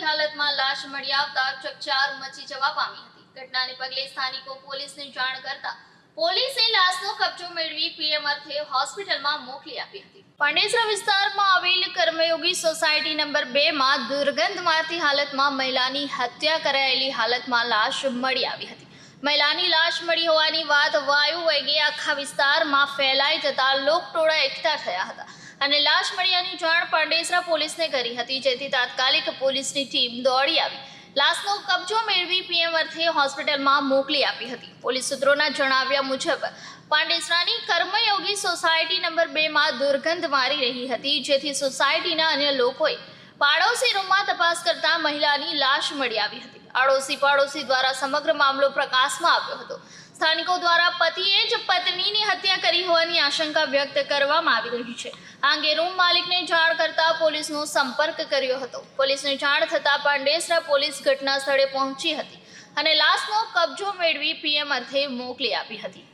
હાલતમાં લાશ મળી આવતા ચકચાર મચી જવા પામી હતી. ઘટનાને પગલે સ્થાનિકો પોલીસને જાણ કરતા પોલીસે લાશનો કબજો મેળવી પીએમ અર્થે હોસ્પિટલમાં મોકલી આપી હતી. પાંડેસરા વિસ્તારમાં આવેલ કર્મયોગી સોસાયટી નંબર બે માં દુર્ગંધ મારતી હાલતમાં મહિલાની હત્યા કરાયેલી હાલતમાં લાશ મળી આવી હતી. મહિલાની લાશ મળી હોવાની વાત વાયુ વેગે આખા વિસ્તારમાં ફેલાઈ જતા લોકટોળા એકઠા થયા હતા. અને લાશ મળ્યાની જાણ પાંડેસરા પોલીસને કરી હતી, જેથી તાત્કાલિક પોલીસની ટીમ દોડી આવી. લાશનો કબજો મેળવી પીએમ અર્થે હોસ્પિટલમાં મોકલી આપી હતી. પોલીસ સૂત્રોના જણાવ્યા મુજબ, પાંડેસરાની કર્મયોગી સોસાયટી નંબર બેમાં દુર્ગંધ મારી રહી હતી, જેથી સોસાયટીના અન્ય લોકોએ પાડોશી રૂમમાં તપાસ કરતા મહિલાની લાશ મળી આવી હતી. આડોશી પાડોશી દ્વારા સમગ્ર મામલો પ્રકાશમાં આવ્યો હતો. સ્થાનિકો દ્વારા પતિએ જ પત્નીની હત્યા કરી હોવાની આશંકા વ્યક્ત કરવામાં આવી રહી છે. આ અંગે રૂમ માલિકને જાણ કરતા પોલીસનો સંપર્ક કર્યો હતો. પોલીસને જાણ થતાં પાંડેસરા પોલીસ ઘટના સ્થળે પહોંચી હતી અને લાશનો કબજો મેળવી પીએમ અર્થે મોકલી આપી હતી.